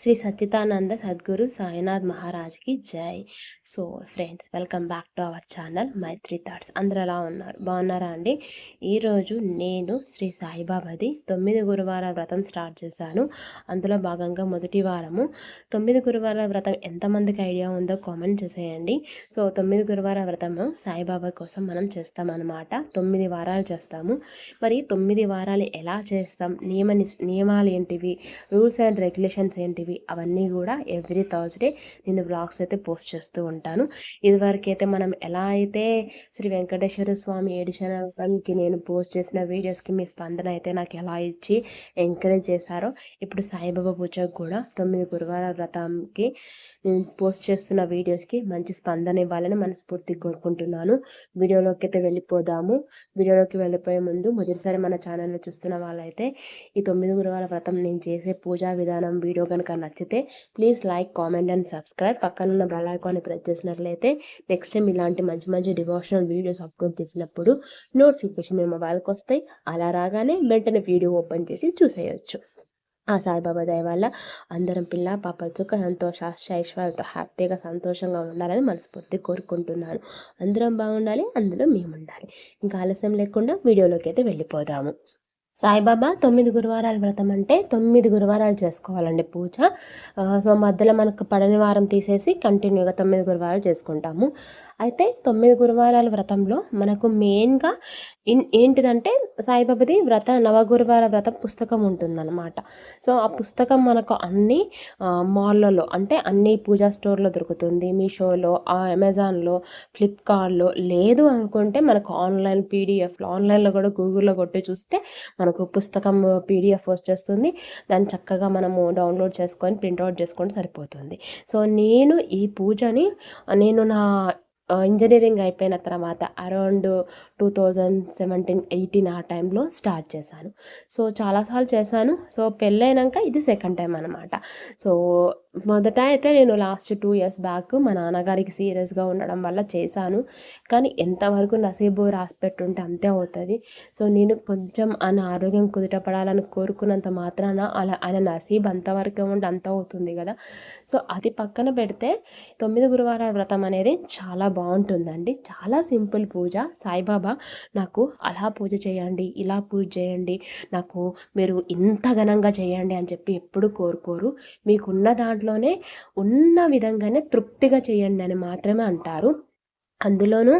శ్రీ సచ్చితానంద సద్గురు సాయినాథ్ మహారాజ్కి జై. So friends welcome back to our channel Maitri thoughts. అందరు ఎలా ఉన్నారు? బాగున్నారా అండి? ఈరోజు నేను శ్రీ సాయిబాబాది తొమ్మిది గురువార వ్రతం స్టార్ట్ చేశాను. అందులో భాగంగా మొదటి వారము. తొమ్మిది గురువార వ్రతం ఎంతమందికి ఐడియా ఉందో కామెంట్ చేసేయండి. సో తొమ్మిది గురువార వ్రతము సాయిబాబా కోసం మనం చేస్తామన్నమాట. తొమ్మిది వారాలు చేస్తాము. మరి తొమ్మిది వారాలు ఎలా చేస్తాం? నియమ నియమాలు ఏంటివి? రూల్స్ అండ్ రెగ్యులేషన్స్ ఏంటివి? అవన్నీ కూడా ఎవ్రీ థర్స్డే నేను బ్లాగ్స్ అయితే పోస్ట్ చేస్తూ ఉంటాను. ఇదివరకైతే మనం ఎలా అయితే శ్రీ వెంకటేశ్వర స్వామి ఏడిశనకి నేను పోస్ట్ చేసిన వీడియోస్కి మీ స్పందన అయితే నాకు ఎలా ఇచ్చి ఎంకరేజ్ చేశారో ఇప్పుడు సాయిబాబా పూజకు కూడా తొమ్మిది గురువార వ్రతంకి నేను పోస్ట్ చేస్తున్న వీడియోస్కి మంచి స్పందన ఇవ్వాలని మనస్ఫూర్తిగా కోరుకుంటున్నాను. వీడియోలోకి అయితే వెళ్ళిపోదాము. వీడియోలోకి వెళ్ళిపోయే ముందు మొదటిసారి మన ఛానల్లో చూస్తున్న వాళ్ళైతే ఈ తొమ్మిది గురువార వ్రతం నేను చేసే పూజా విధానం వీడియో కనుక నచ్చితే please like comment and subscribe. పక్కన ఉన్న బెల్ ఐకాన్ని ప్రెస్ చేసినట్లయితే నెక్స్ట్ టైం ఇలాంటి మంచి మంచి డివోషనల్ వీడియోస్ అప్లోడ్ చేసినప్పుడు నోటిఫికేషన్ మీ మొబైల్కి వస్తాయి. అలా రాగానే వెంటనే వీడియో ఓపెన్ చేసి చూసేయచ్చు. ఆ సాయిబాబా దయ వల్ల అందరం పిల్ల పాప సుఖ సంతోష ఐశ్వర్యాలతో హ్యాపీగా సంతోషంగా ఉండాలని మనస్ఫూర్తి కోరుకుంటున్నాను. అందరం బాగుండాలి అందులో మేము ఉండాలి ఇంకా ఆలస్యం లేకుండా వీడియోలోకి అయితే వెళ్ళిపోదాము. సాయిబాబా తొమ్మిది గురువారాల వ్రతం అంటే తొమ్మిది గురువారాలు చేసుకోవాలండి పూజ. సో మధ్యలో మనకు పడని వారం తీసేసి కంటిన్యూగా తొమ్మిది గురువారాలు చేసుకుంటాము. అయితే తొమ్మిది గురువారాల వ్రతంలో మనకు మెయిన్గా ఇన్ ఏంటిదంటే సాయిబాబాది వ్రత నవగురువార వ్రత పుస్తకం ఉంటుందన్నమాట. సో ఆ పుస్తకం మనకు అన్ని మాల్లలో అంటే అన్ని పూజా స్టోర్లో దొరుకుతుంది. మీషోలో అమెజాన్లో ఫ్లిప్కార్ట్లో లేదు అనుకుంటే మనకు ఆన్లైన్ పీడిఎఫ్లో ఆన్లైన్లో కూడా గూగుల్లో కొట్టి చూస్తే మనకు పుస్తకం పీడిఎఫ్ వచ్చేస్తుంది. దాన్ని చక్కగా మనము డౌన్లోడ్ చేసుకొని ప్రింట్అవుట్ చేసుకొని సరిపోతుంది. సో నేను ఈ పూజని నేను నా ఇంజనీరింగ్ అయిపోయిన తర్వాత around two thousand seventeen eighteen ఆ టైంలో స్టార్ట్ చేశాను. సో చాలాసార్లు చేశాను. సో పెళ్ళైనాక ఇది సెకండ్ టైం అనమాట సో మొదట అయితే నేను లాస్ట్ టూ ఇయర్స్ బ్యాక్ మా నాన్నగారికి సీరియస్గా ఉండడం వల్ల చేశాను. కానీ ఎంతవరకు నసీబు రాసి పెట్టుంటే అంతే అవుతుంది. సో నేను కొంచెం ఆయన ఆరోగ్యం కుదుటపడాలని కోరుకున్నంత మాత్రాన అలా ఆయన నసీబ్ అంతవరకు ఉంటే అంత అవుతుంది కదా. సో అది పక్కన పెడితే తొమ్మిది గురువారాల వ్రతం అనేది చాలా బాగుంటుందండి. చాలా సింపుల్ పూజ. సాయిబాబా నాకు అలా పూజ చేయండి ఇలా పూజ చేయండి నాకు మీరు ఇంత ఘనంగా చేయండి అని చెప్పి ఎప్పుడు కోరుకోరు. మీకున్న దాంట్లో దాంట్లోనే ఉన్న విధంగానే తృప్తిగా చేయండి అని మాత్రమే అంటారు. అందులోనూ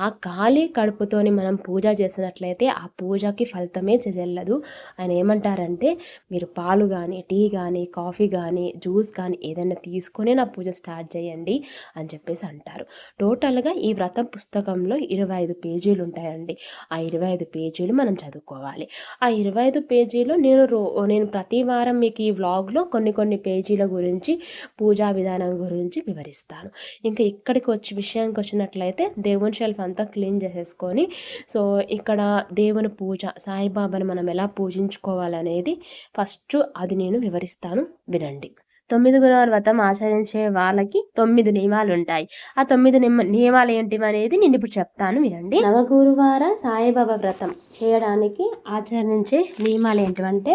ఆ ఖాళీ కడుపుతోని మనం పూజ చేసినట్లయితే ఆ పూజకి ఫలితమే చెల్లదు. ఆయన ఏమంటారంటే మీరు పాలు కానీ టీ కానీ కాఫీ కానీ జ్యూస్ కానీ ఏదైనా తీసుకొని నా పూజ స్టార్ట్ చేయండి అని చెప్పేసి అంటారు. టోటల్గా ఈ వ్రతం పుస్తకంలో ఇరవై ఐదు పేజీలు ఉంటాయండి. ఆ ఇరవై ఐదు పేజీలు మనం చదువుకోవాలి. ఆ ఇరవై ఐదు పేజీలు నేను రో నేను ప్రతి వారం మీకు ఈ వ్లాగ్లో కొన్ని కొన్ని పేజీల గురించి పూజా విధానం గురించి వివరిస్తాను. ఇంకా ఇక్కడికి వచ్చి విషయానికి వచ్చినట్లు చూసినట్లయితే దేవుని షెల్ఫ్ అంతా క్లీన్ చేసేసుకొని సో ఇక్కడ దేవుని పూజ సాయిబాబాని మనం ఎలా పూజించుకోవాలనేది ఫస్ట్ అది నేను వివరిస్తాను. వినండి. తొమ్మిది గురువార వ్రతం ఆచరించే వాళ్ళకి తొమ్మిది నియమాలు ఉంటాయి ఆ తొమ్మిది నియమాలు ఏంటి అనేది నేను ఇప్పుడు చెప్తాను. వినండి. నవగురువార సాయిబాబా వ్రతం చేయడానికి ఆచరించే నియమాలు ఏంటివంటే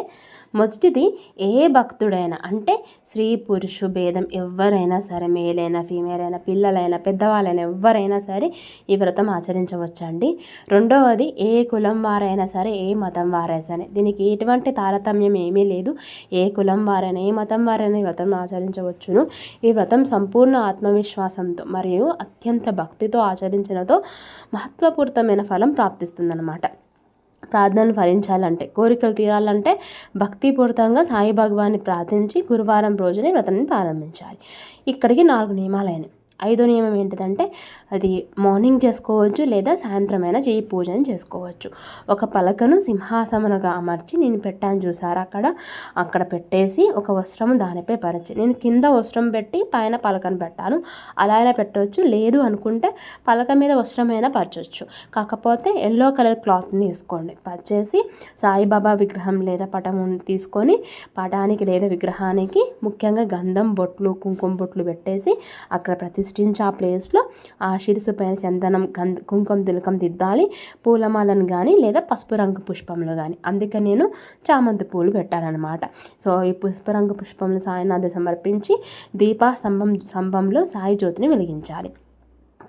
మొదటిది ఏ భక్తుడైనా అంటే స్త్రీ పురుషు భేదం ఎవరైనా సరే మేలైనా ఫీమేల్ అయినా పిల్లలైనా పెద్దవాళ్ళైనా ఎవరైనా సరే ఈ వ్రతం ఆచరించవచ్చండి. రెండవది ఏ కులం వారైనా సరే ఏ మతం వారైనా సరే దీనికి ఎటువంటి తారతమ్యం ఏమీ లేదు. ఏ కులం వారైనా ఏ మతం వారైనా ఈ వ్రతం ఆచరించవచ్చును. ఈ వ్రతం సంపూర్ణ ఆత్మవిశ్వాసంతో మరియు అత్యంత భక్తితో ఆచరించినతో మహత్వపూరితమైన ఫలం ప్రాప్తిస్తుందన్నమాట. ప్రార్థనలు ఫలించాలంటే కోరికలు తీరాలంటే భక్తిపూరితంగా సాయి భగవాన్ని ప్రార్థించి గురువారం రోజునే వ్రతాన్ని ప్రారంభించాలి. ఇక్కడికి నాలుగు నియమాలైనవి ఐదో నియమం ఏంటిదంటే అది మార్నింగ్ చేసుకోవచ్చు లేదా సాయంత్రమైనా చేయి పూజను చేసుకోవచ్చు. ఒక పలకను సింహాసనగా అమర్చి నేను పెట్టాను చూసారా అక్కడ? అక్కడ పెట్టేసి ఒక వస్త్రం దానిపై పరిచి నేను కింద వస్త్రం పెట్టి పైన పలకను పెట్టాను. అలా ఇలా పెట్టవచ్చు లేదు అనుకుంటే పలక మీద వస్త్రమైనా పరచవచ్చు కాకపోతే ఎల్లో కలర్ క్లాత్ని తీసుకోండి. పరిచేసి సాయిబాబా విగ్రహం లేదా పటం తీసుకొని పటానికి లేదా విగ్రహానికి ముఖ్యంగా గంధం బొట్లు కుంకుమ బొట్లు పెట్టేసి అక్కడ ప్రతిష్ఠించి ఆ ప్లేస్లో ఆ శిరసు పైన చందనం గంధ కుంకుమ తిలకం దిద్దాలి పూలమాలను కానీ లేదా పసుపు రంగు పుష్పంలో కానీ అందుకే నేను చామంతి పూలు పెట్టాలన్నమాట. సో ఈ పుష్పరంగు పుష్పంలో సాయినాథ సమర్పించి దీపా స్తంభం స్తంభంలో సాయి జ్యోతిని వెలిగించాలి.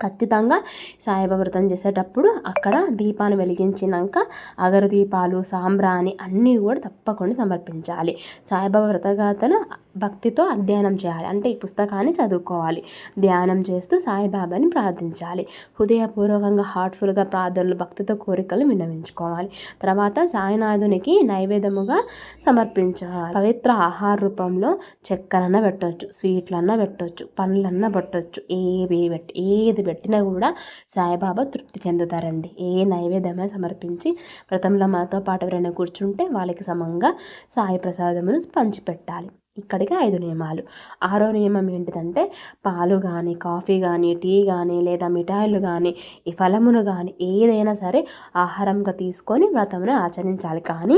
ఖచ్చితంగా సాయిబాబా వ్రతం చేసేటప్పుడు అక్కడ దీపాన్ని వెలిగించినాక అగరు దీపాలు సాంబ్రాణి అన్నీ కూడా తప్పకుండా సమర్పించాలి. సాయిబాబా వ్రతగాథను భక్తితో అధ్యయనం చేయాలి. అంటే ఈ పుస్తకాన్ని చదువుకోవాలి. ధ్యానం చేస్తూ సాయిబాబాని ప్రార్థించాలి. హృదయపూర్వకంగా హార్ట్ఫుల్గా ప్రార్థనలు భక్తితో కోరికలు విన్నవించుకోవాలి. తర్వాత సాయినాథునికి నైవేద్యముగా సమర్పించాలి. పవిత్ర ఆహార రూపంలో చక్కెరన్న పెట్టవచ్చు స్వీట్లన్నా పెట్టవచ్చు పండ్లన్నా పెట్టవచ్చు ఏవి పెట్టి ఏది పెట్టినా కూడా సాయిబాబా తృప్తి చెందుతారండి. ఏ నైవేద్యమైనా సమర్పించి వ్రతంలో మనతో పాటు ఎవరైనా కూర్చుంటే వాళ్ళకి సమంగా సాయి ప్రసాదమును పంచిపెట్టాలి ఇక్కడికి ఐదు నియమాలు. ఆరో నియమం ఏంటిదంటే పాలు కానీ కాఫీ కానీ టీ కానీ లేదా మిఠాయిలు కానీ ఈ ఫలమును కానీ ఏదైనా సరే ఆహారంగా తీసుకొని వ్రతమును ఆచరించాలి. కానీ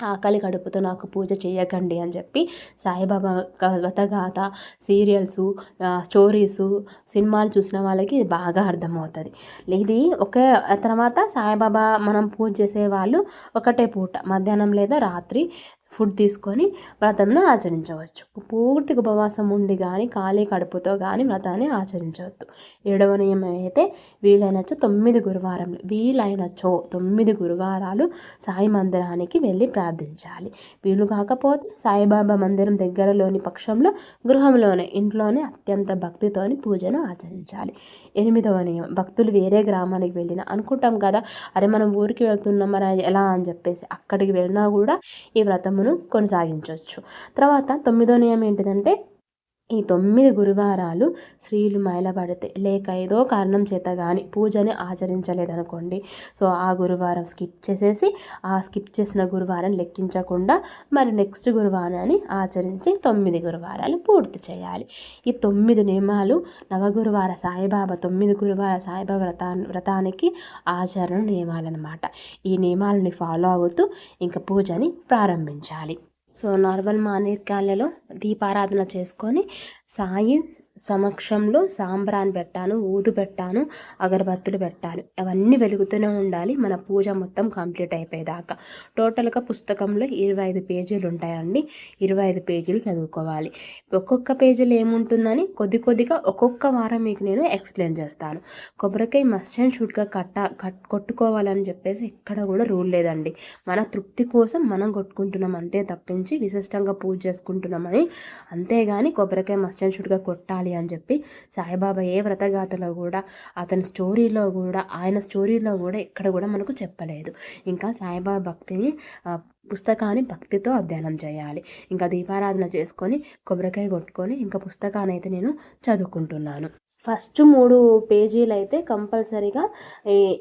ఆకలి కడుపుతో నాకు పూజ చేయకండి అని చెప్పి సాయిబాబా వ్రతగాథ సీరియల్స్ స్టోరీసు సినిమాలు చూసిన వాళ్ళకి బాగా అర్థమవుతుంది. ఇది ఒక తర్వాత సాయిబాబా మనం పూజ చేసే వాళ్ళు ఒకటే పూట మధ్యాహ్నం లేదా రాత్రి ఫుడ్ తీసుకొని వ్రతంను ఆచరించవచ్చు. పూర్తిగా ఉపవాసం ఉండి కానీ ఖాళీ కడుపుతో కానీ వ్రతాన్ని ఆచరించవద్దు. ఏడవ నియమం అయితే వీలైనచో తొమ్మిది గురువారంలో వీలైనచో తొమ్మిది గురువారాలు సాయి మందిరానికి వెళ్ళి ప్రార్థించాలి. వీలు కాకపోతే సాయిబాబా మందిరం దగ్గరలోని పక్షంలో గృహంలోనే ఇంట్లోనే అత్యంత భక్తితోని పూజను ఆచరించాలి. ఎనిమిదవ నియమం భక్తులు వేరే గ్రామానికి వెళ్ళిన అనుకుంటాం కదా అరే మనం ఊరికి వెళ్తున్నాం మరి ఎలా? అని చెప్పేసి అక్కడికి వెళ్ళినా కూడా ఈ వ్రతమును కొనసాగించవచ్చు. తర్వాత తొమ్మిదో నియమం ఏంటిదంటే ఈ తొమ్మిది గురువారాలు స్త్రీలు మైలపడితే లేక ఏదో కారణం చేత కానీ పూజని ఆచరించలేదనుకోండి. సో ఆ గురువారం స్కిప్ చేసేసి ఆ స్కిప్ చేసిన గురువారం లెక్కించకుండా మరి నెక్స్ట్ గురువారాన్ని ఆచరించి తొమ్మిది గురువారాలు పూర్తి చేయాలి. ఈ తొమ్మిది నియమాలు నవగురువార సాయిబాబా తొమ్మిది గురువార సాయిబాబా వ్రతా వ్రతానికి ఆచరణ నియమాలన్నమాట. ఈ నియమాలని ఫాలో అవుతూ ఇంకా పూజని ప్రారంభించాలి. సో నార్మల్ మానేకాలలో దీపారాధన చేసుకొని సాయి సమక్షంలో సాంబ్రాన్ పెట్టాను ఊదు పెట్టాను అగరబత్తులు పెట్టాను. అవన్నీ వెలుగుతూనే ఉండాలి. మన పూజ మొత్తం కంప్లీట్ అయిపోయేదాకా. టోటల్గా పుస్తకంలో ఇరవై ఐదు పేజీలు ఉంటాయండి. ఇరవై ఐదు పేజీలు చదువుకోవాలి. ఒక్కొక్క పేజీలు ఏముంటుందని కొద్ది కొద్దిగా ఒక్కొక్క వారం మీకు నేను ఎక్స్ప్లెయిన్ చేస్తాను. కొబ్బరికాయ మస్ట్ అండ్ షుడ్గా కట్ట కట్ కొట్టుకోవాలని చెప్పేసి ఎక్కడ కూడా రూల్ లేదండి. మన తృప్తి కోసం మనం కొట్టుకుంటున్నాం అంతే తప్పించి విశిష్టంగా పూజ చేసుకుంటున్నామని. అంతేగాని కొబ్బరికాయ మస్ట్ అండ్ షుడ్గా కొట్టాలి అని చెప్పి సాయిబాబా ఏ వ్రతగాథలో కూడా అతని స్టోరీలో కూడా ఆయన స్టోరీలో కూడా ఎక్కడ కూడా మనకు చెప్పలేదు. ఇంకా సాయిబాబా భక్తిని పుస్తకాన్ని భక్తితో అధ్యయనం చేయాలి. ఇంకా దీపారాధన చేసుకొని కొబ్బరికాయ కొట్టుకొని ఇంకా పుస్తకాన్ని అయితే నేను చదువుకుంటున్నాను. ఫస్ట్ మూడు పేజీలు అయితే కంపల్సరీగా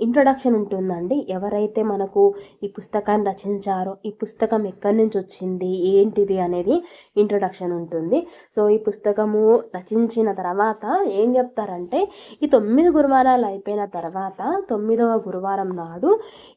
ఇంట్రొడక్షన్ ఉంటుందండి. ఎవరైతే మనకు ఈ పుస్తకాన్ని రచించారో ఈ పుస్తకం ఎక్కడి నుంచి వచ్చింది ఏంటిది అనేది ఇంట్రొడక్షన్ ఉంటుంది. సో ఈ పుస్తకము రచించిన తర్వాత ఏం చెప్తారంటే ఈ తొమ్మిది గురువారాలు అయిపోయిన తర్వాత తొమ్మిదవ గురువారం నాడు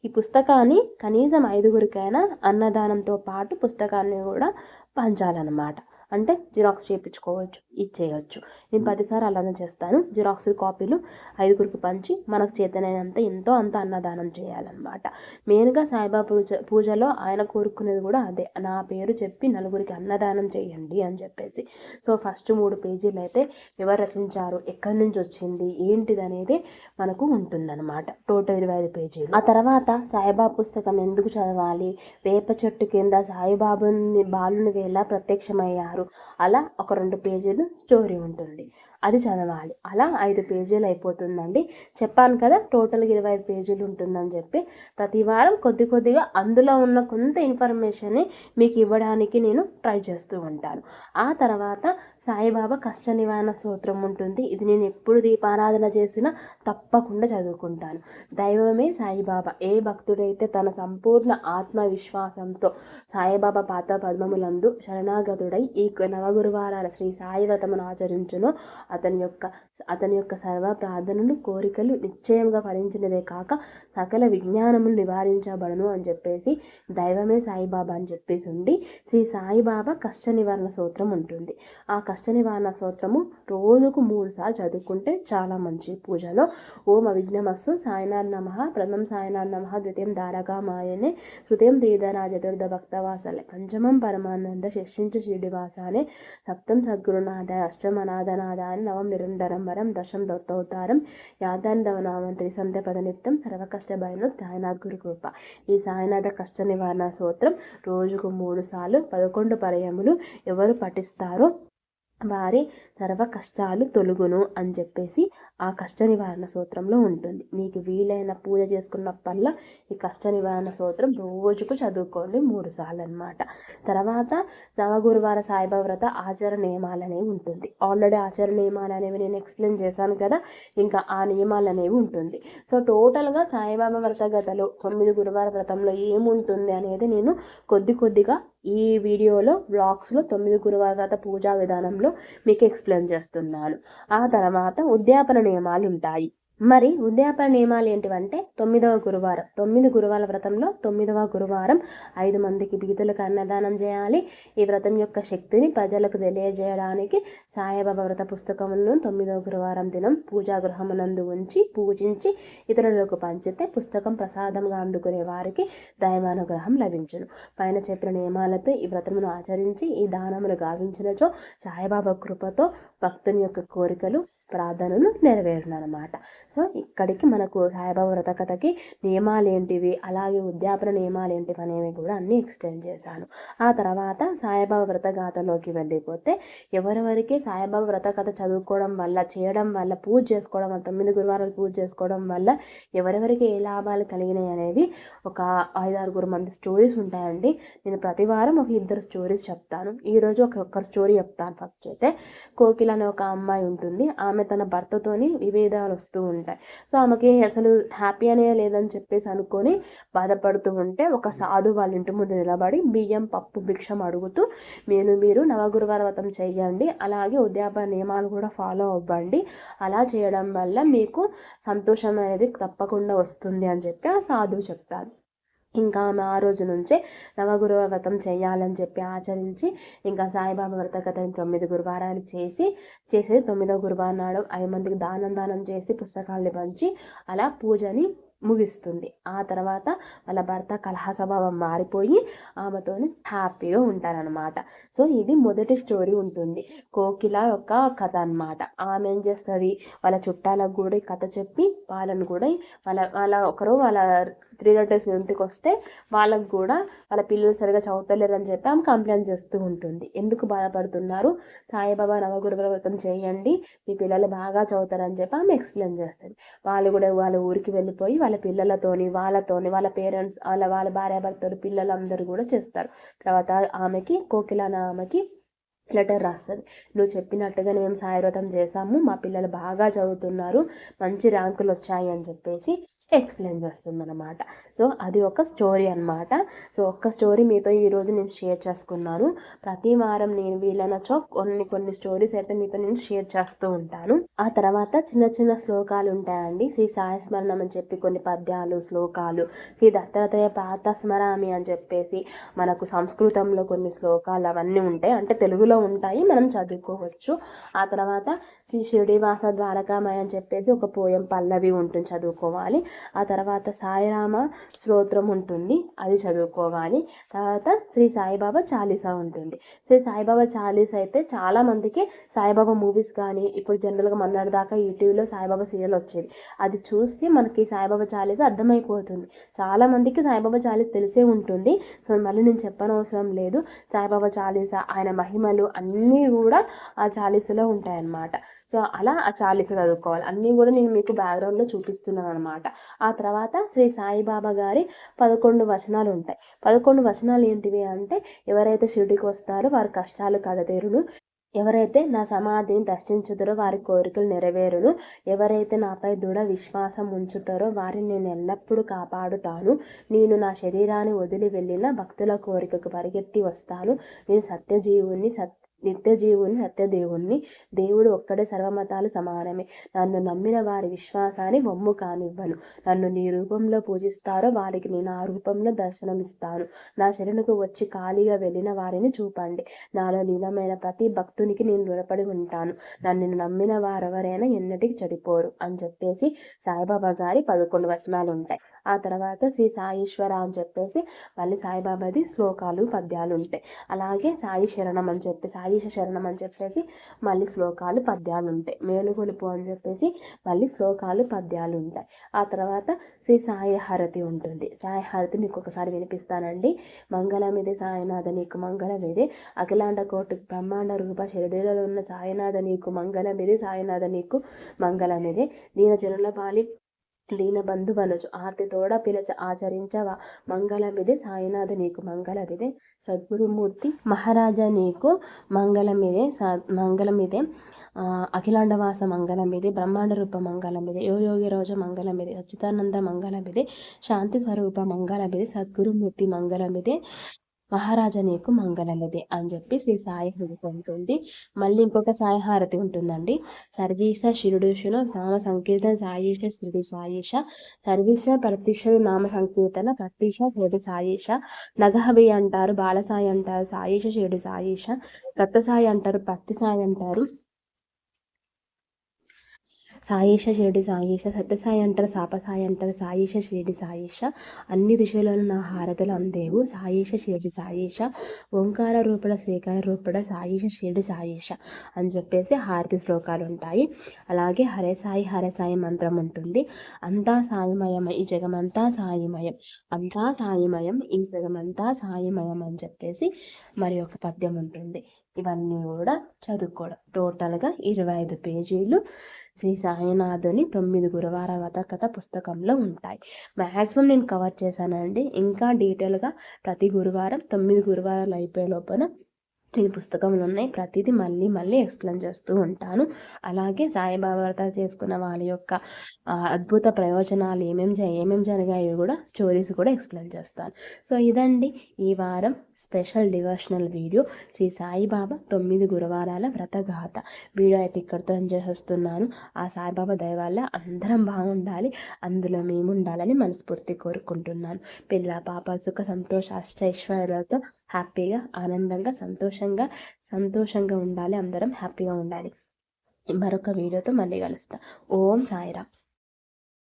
ఈ పుస్తకాన్ని కనీసం ఐదుగురికైనా అన్నదానంతో పాటు పుస్తకాన్ని కూడా పంచాలన్నమాట. అంటే జిరాక్స్ చేయించుకోవచ్చు ఇచ్చేయచ్చు. నేను ప్రతిసారి అలానే చేస్తాను. జిరాక్స్ కాపీలు ఐదుగురికి పంచి మనకు చేతనైనంత ఎంతో అంత అన్నదానం చేయాలన్నమాట. మెయిన్గా సాయిబాబా పూజ పూజలో ఆయన కోరుకునేది కూడా అదే. నా పేరు చెప్పి నలుగురికి అన్నదానం చేయండి అని చెప్పేసి. సో ఫస్ట్ మూడు పేజీలు అయితే ఎవరు రచించారు ఎక్కడి నుంచి వచ్చింది ఏంటిది అనేది మనకు ఉంటుందన్నమాట. టోటల్ ఇరవై ఐదు పేజీలు. ఆ తర్వాత సాయిబాబా పుస్తకం ఎందుకు చదవాలి? వేప చెట్టు కింద సాయిబాబుని బాలునిగా ఎలా ప్రత్యక్షమయ్యారు? అలా ఒక రెండు పేజీలు స్టోరీ ఉంటుంది. అది చదవాలి. అలా ఐదు పేజీలు అయిపోతుందండి. చెప్పాను కదా టోటల్గా ఇరవై ఐదు పేజీలు ఉంటుందని చెప్పి. ప్రతి వారం కొద్ది కొద్దిగా అందులో ఉన్న కొంత ఇన్ఫర్మేషన్ని మీకు ఇవ్వడానికి నేను ట్రై చేస్తూ ఉంటాను. ఆ తర్వాత సాయిబాబా కష్ట నివారణ సూత్రం ఉంటుంది. ఇది నేను ఎప్పుడు దీపారాధన చేసినా తప్పకుండా చదువుకుంటాను. దైవమే సాయిబాబా. ఏ భక్తుడైతే తన సంపూర్ణ ఆత్మవిశ్వాసంతో సాయిబాబా పాత పద్మములందు శరణాగతుడై ఈ నవగురువారాల శ్రీ సాయి వ్రతమును ఆచరించును అతని యొక్క అతని యొక్క సర్వ ప్రార్థనలు కోరికలు నిశ్చయంగా ఫలించినదే కాక సకల విజ్ఞానములు నివారించబడను అని చెప్పేసి దైవమే సాయిబాబా అని చెప్పేసి ఉండి శ్రీ సాయిబాబా కష్ట నివారణ సూత్రం ఉంటుంది. ఆ కష్ట నివారణ సూత్రము రోజుకు మూడు సార్లు చదువుకుంటే చాలా మంచి పూజలో. ఓం అవిఘ్నమస్సు సాయినాథ్ నమ ప్రథమం సాయినాథ్ నమ ద్వితీయం దారగా మాయనే తృతీయం తీర్థరా చతుర్థ భక్తవాసలే పంచమం పరమానంద శిష్యించు శ్రీనివాసానే సప్తం సద్గురునాథ అష్టమనాథనాథ అని నవం నిరంతరం వరం దశం దత్తవతారం యాదాన్ దవనామం త్రిసంత పదనిత్యం సర్వకష్ట భయను సాయినాథ్ గురు కృప. ఈ సాయినాథ కష్ట నివారణ సూత్రం రోజుకు మూడు సార్లు పదకొండు పర్యములు ఎవరు పఠిస్తారో వారి సర్వ కష్టాలు తొలుగును అని చెప్పేసి ఆ కష్ట నివారణ సూత్రంలో ఉంటుంది. మీకు వీలైన పూజ చేసుకున్నప్పల్లా ఈ కష్ట నివారణ సూత్రం రోజుకు చదువుకోండి మూడు సార్లు అనమాట తర్వాత నవగురువార సాయిబాబా వ్రత ఆచార నియమాలు అనేవి ఉంటుంది. ఆల్రెడీ ఆచార నియమాలు అనేవి నేను ఎక్స్ప్లెయిన్ చేశాను కదా ఇంకా ఆ నియమాలు అనేవి ఉంటుంది. సో టోటల్గా సాయిబాబా వ్రత గతలో తొమ్మిది గురువార వ్రతంలో ఏముంటుంది అనేది నేను కొద్ది కొద్దిగా ఈ వీడియోలో బ్లాగ్స్లో తొమ్మిది గురువారత పూజా విధానంలో మీకు ఎక్స్ప్లెయిన్ చేస్తున్నాను. ఆ తర్వాత ఉద్యాపన నియమాలు ఉంటాయి మరి ఉద్యాపన నియమాలు ఏంటివంటే తొమ్మిదవ గురువారం. తొమ్మిది గురువార వ్రతంలో తొమ్మిదవ గురువారం ఐదు మందికి బీదులకు అన్నదానం చేయాలి. ఈ వ్రతం యొక్క శక్తిని ప్రజలకు తెలియజేయడానికి సాయిబాబా వ్రత పుస్తకములను తొమ్మిదవ గురువారం దినం పూజా గృహమునందు ఉంచి పూజించి ఇతరులకు పంచితే పుస్తకం ప్రసాదంగా అందుకునే వారికి దైవానుగ్రహం లభించును. పైన చెప్పిన నియమాలతో ఈ వ్రతమును ఆచరించి ఈ దానమును గావించినచో సాయిబాబా కృపతో భక్తుని యొక్క కోరికలు ప్రార్థనలు నెరవేరునమాట సో ఇక్కడికి మనకు సాయిబాబా వ్రత కథకి నియమాలు ఏంటివి అలాగే ఉద్యాపన నియమాలు ఏంటివి అనేవి కూడా అన్నీ ఎక్స్ప్లెయిన్ చేశాను. ఆ తర్వాత సాయిబాబా వ్రత గాథలోకి వెళ్ళిపోతే ఎవరెవరికి సాయిబాబా వ్రత కథ చదువుకోవడం వల్ల చేయడం వల్ల పూజ చేసుకోవడం వల్ల తొమ్మిది గురువారాలు పూజ చేసుకోవడం వల్ల ఎవరెవరికి ఏ లాభాలు కలిగినాయి అనేవి ఒక ఐదారుగురు మంది స్టోరీస్ ఉంటాయండి. నేను ప్రతి వారం ఒక ఇద్దరు స్టోరీస్ చెప్తాను. ఈరోజు ఒక ఒక్కరు స్టోరీ చెప్తాను ఫస్ట్ అయితే. కోకిల అనే ఒక అమ్మాయి ఉంటుంది. ఆమె తన భర్తతోని విభేదాలు వస్తూ ఉంటాయి. సో ఆమెకి అసలు హ్యాపీ అనే లేదని చెప్పేసి అనుకొని బాధపడుతూ ఉంటే ఒక సాధు వాళ్ళ ఇంటి ముందు నిలబడి బియ్యం పప్పు భిక్షం అడుగుతూ మీరు మీరు నవగురువార వ్రతం చేయండి అలాగే ఉద్యాపన నియమాలు కూడా ఫాలో అవ్వండి. అలా చేయడం వల్ల మీకు సంతోషం అనేది తప్పకుండా వస్తుంది అని చెప్పి ఆ సాధువు చెప్తారు ఇంకా ఆమె ఆ రోజు నుంచే నవగురువ వ్రతం చేయాలని చెప్పి ఆచరించి ఇంకా సాయిబాబా వ్రత కథని తొమ్మిది గురువారాలు చేసి చేసేది తొమ్మిదో గురువారం నాడు ఐదు మందికి దానం దానం చేసి పుస్తకాల్ని పంచి అలా పూజని ముగిస్తుంది. ఆ తర్వాత వాళ్ళ భర్త కలహ స్వభావం మారిపోయి ఆమెతో హ్యాపీగా ఉంటారనమాట సో ఇది మొదటి స్టోరీ ఉంటుంది. కోకిల యొక్క కథ అనమాట ఆమె ఏం చేస్తుంది? వాళ్ళ చుట్టాలకు కూడా కథ చెప్పి వాళ్ళని కూడా వాళ్ళ వాళ్ళ ఒకరు వాళ్ళ రిలేటివ్స్ ఇంటికి వస్తే వాళ్ళకు కూడా వాళ్ళ పిల్లలు సరిగా చదువుతలేరు అని చెప్పి ఆమె కంప్లైంట్ చేస్తూ ఉంటుంది. ఎందుకు బాధపడుతున్నారు? సాయిబాబా నవగురు వ్రతం చేయండి. మీ పిల్లలు బాగా చదువుతారని చెప్పి ఆమె ఎక్స్ప్లెయిన్ చేస్తుంది. వాళ్ళు కూడా వాళ్ళ ఊరికి వెళ్ళిపోయి వాళ్ళ పిల్లలతోని వాళ్ళతోని వాళ్ళ పేరెంట్స్ వాళ్ళ వాళ్ళ భార్యాభర్తలు పిల్లలందరూ కూడా చేస్తారు. తర్వాత ఆమెకి కోకిలాన ఆమెకి లెటర్ రాస్తుంది. నువ్వు చెప్పినట్టుగా మేము సాయివ్రతం చేసాము మా పిల్లలు బాగా చదువుతున్నారు. మంచి ర్యాంకులు వచ్చాయి అని చెప్పేసి ఎక్స్ప్లెయిన్ చేస్తుంది అనమాట సో అది ఒక స్టోరీ అనమాట సో ఒక్క స్టోరీ మీతో ఈరోజు నేను షేర్ చేసుకున్నాను. ప్రతి వారం నేను వీలైనచో కొన్ని కొన్ని స్టోరీస్ అయితే మీతో నేను షేర్ చేస్తూ ఉంటాను. ఆ తర్వాత చిన్న చిన్న శ్లోకాలు ఉంటాయండి. శ్రీ సాయి స్మరణం అని చెప్పి కొన్ని పద్యాలు శ్లోకాలు శ్రీ దత్తాత్రేయ పాత స్మరామి అని చెప్పేసి మనకు సంస్కృతంలో కొన్ని శ్లోకాలు అవన్నీ ఉంటాయి. అంటే తెలుగులో ఉంటాయి. మనం చదువుకోవచ్చు. ఆ తర్వాత శ్రీ షిరిడివాస ద్వారకామయ అని చెప్పేసి ఒక పోయం పల్లవి ఉంటుంది. చదువుకోవాలి. ఆ తర్వాత సాయిరామ స్తోత్రం ఉంటుంది అది చదువుకోవాలి. తర్వాత శ్రీ సాయిబాబా చాలీసా ఉంటుంది. శ్రీ సాయిబాబా చాలీసా అయితే చాలా మందికి సాయిబాబా మూవీస్ కానీ ఇప్పుడు జనరల్గా మొన్నటి దాకా యూట్యూబ్లో సాయిబాబా సీరియల్ వచ్చేది. అది చూస్తే మనకి సాయిబాబా చాలీసా అర్థమైపోతుంది. చాలా మందికి సాయిబాబా చాలీసా తెలిసే ఉంటుంది. సో మళ్ళీ నేను చెప్పనవసరం లేదు. సాయిబాబా చాలీసా ఆయన మహిమలు అన్నీ కూడా ఆ చాలీసాలో ఉంటాయన్నమాట. సో అలా ఆ చాలీసా చదువుకోవాలి. అన్నీ కూడా నేను మీకు బ్యాక్గ్రౌండ్లో చూపిస్తున్నాను అనమాట ఆ తర్వాత శ్రీ సాయిబాబా గారి పదకొండు వచనాలు ఉంటాయి. పదకొండు వచనాలు ఏంటివి అంటే ఎవరైతే షిరిడికి వస్తారో వారి కష్టాలు కడతీరును. ఎవరైతే నా సమాధిని దర్శించుతారో వారి కోరికలు నెరవేరును. ఎవరైతే నాపై దృఢ విశ్వాసం ఉంచుతారో వారిని నేను ఎల్లప్పుడూ కాపాడుతాను. నేను నా శరీరాన్ని వదిలి వెళ్ళిన భక్తుల కోరికకు పరిగెత్తి వస్తాను. నేను సత్యజీవుని సత్ నిత్యజీవుని సత్యదేవుణ్ణి దేవుడు ఒక్కడే సర్వమతాలు సమానమే. నన్ను నమ్మిన వారి విశ్వాసాన్ని మొమ్ము కానివ్వను. నన్ను నీ రూపంలో పూజిస్తారో వారికి నేను ఆ రూపంలో దర్శనమిస్తాను. నా శరణుకు వచ్చి ఖాళీగా వెళ్ళిన వారిని చూపండి. నాలో నీలమైన ప్రతి భక్తునికి నేను రుణపడి ఉంటాను. నన్ను నమ్మిన వారెవరైనా ఎన్నటికి చెడిపోరు అని చెప్పేసి సాయిబాబా గారి పదకొండు వచనాలు ఉంటాయి ఆ తర్వాత శ్రీ సాయేశ్వర అని చెప్పేసి మళ్ళీ సాయిబాబాది శ్లోకాలు పద్యాలు ఉంటాయి. అలాగే సాయి శరణం అని చెప్పి సాయిష శరణం అని చెప్పేసి మళ్ళీ శ్లోకాలు పద్యాలు ఉంటాయి. మేలుగొలుపు అని చెప్పేసి మళ్ళీ శ్లోకాలు పద్యాలు ఉంటాయి. ఆ తర్వాత శ్రీ సాయి హారతి ఉంటుంది. సాయి హారతి మీకు ఒకసారి వినిపిస్తానండి. మంగళమిది సాయినాథ నీకు మంగళమిది. అఖిలాండ కోటి బ్రహ్మాండ రూప షిరడీలలో ఉన్న సాయినాథ నీకు మంగళమిది. సాయినాథ నీకు మంగళమిది. దీన జనుల బాలి దీనబంధువనుచు ఆర్తితోడ పిలచ ఆచరించవ? మంగళమిదే సాయినాథ నీకు మంగళమిదే సద్గురుమూర్తి మహారాజా నీకు మంగళమిదే స మంగళమిదే అఖిలాండవాస మంగళమిదే బ్రహ్మాండ రూప మంగళమిదే యో యోగి రోజు మంగళమిది సచ్చిదానంద మంగళమిదే శాంతి స్వరూప మంగళమిదే సద్గురుమూర్తి మంగళమిదే మహారాజా నీకు మంగళలదే అని చెప్పి శ్రీ సాయి ఉంటుంది మళ్ళీ ఇంకొక సాయి హారతి ఉంటుందండి. సర్వీస శిరుడుషును నామ సంకీర్తన సాయేష శిరుడు సాయేష సర్వీస ప్రతిష్ఠుడు నామ సంకీర్తన ప్రతిష శిరుడు సాయేష నగహబి అంటారు బాలసాయి అంటారు సాయేష శిరుడు సాయిష రక్తసాయి అంటారు పత్తి సాయి అంటారు. సాయేష షిరిడి సాయేష సత్యసాయి అంటారు సాపసాయి అంటారు సాయేష షిరిడి సాయేష. అన్ని దిశలను నా హారతలు అందేవు. సాయేష షిరిడి సాయేష. ఓంకార రూపడ శ్రీకార రూపడ సాయేష షిరిడి సాయేష అని చెప్పేసి హారతి శ్లోకాలు ఉంటాయి. అలాగే హరే సాయి హరే సాయి మంత్రం ఉంటుంది. అంతా సాయిమయం ఈ జగమంతా సాయిమయం. అంతా సాయిమయం ఈ జగమంతా సాయిమయం అని చెప్పేసి మరి ఒక పద్యం ఉంటుంది. ఇవన్నీ కూడా చదువుకోవడం. టోటల్గా ఇరవై ఐదు పేజీలు శ్రీ సాయినాథుని తొమ్మిది గురువార కథ పుస్తకంలో ఉంటాయి. మ్యాక్సిమం నేను కవర్ చేశానండి. ఇంకా డీటెయిల్గా ప్రతి గురువారం తొమ్మిది గురువారాలు అయిపోయే లోపల నేను పుస్తకంలో ఉన్నాయి ప్రతిదీ మళ్ళీ మళ్ళీ ఎక్స్ప్లెయిన్ చేస్తూ ఉంటాను. అలాగే సాయిబాబా చేసుకున్న వాళ్ళ యొక్క అద్భుత ప్రయోజనాలు ఏమేమి ఏమేమి జరిగాయో కూడా స్టోరీస్ కూడా ఎక్స్ప్లెయిన్ చేస్తాను. సో ఇదండి ఈ వారం special devotional video Shri Saibaba తొమ్మిది గురువారాల వ్రతగాథ. వీడియో అయితే ఇక్కడితో చేస్తున్నాను ఆ సాయిబాబా దైవాల అందరం బాగుండాలి అందులో మేము ఉండాలని మనస్ఫూర్తి కోరుకుంటున్నాను. పిల్ల పాప సుఖ సంతోష అష్టైశ్వర్యాలతో హ్యాపీగా ఆనందంగా సంతోషంగా సంతోషంగా ఉండాలి. అందరం హ్యాపీగా ఉండాలి. మరొక వీడియోతో మళ్ళీ కలుస్తా. ఓం సాయిరామ్.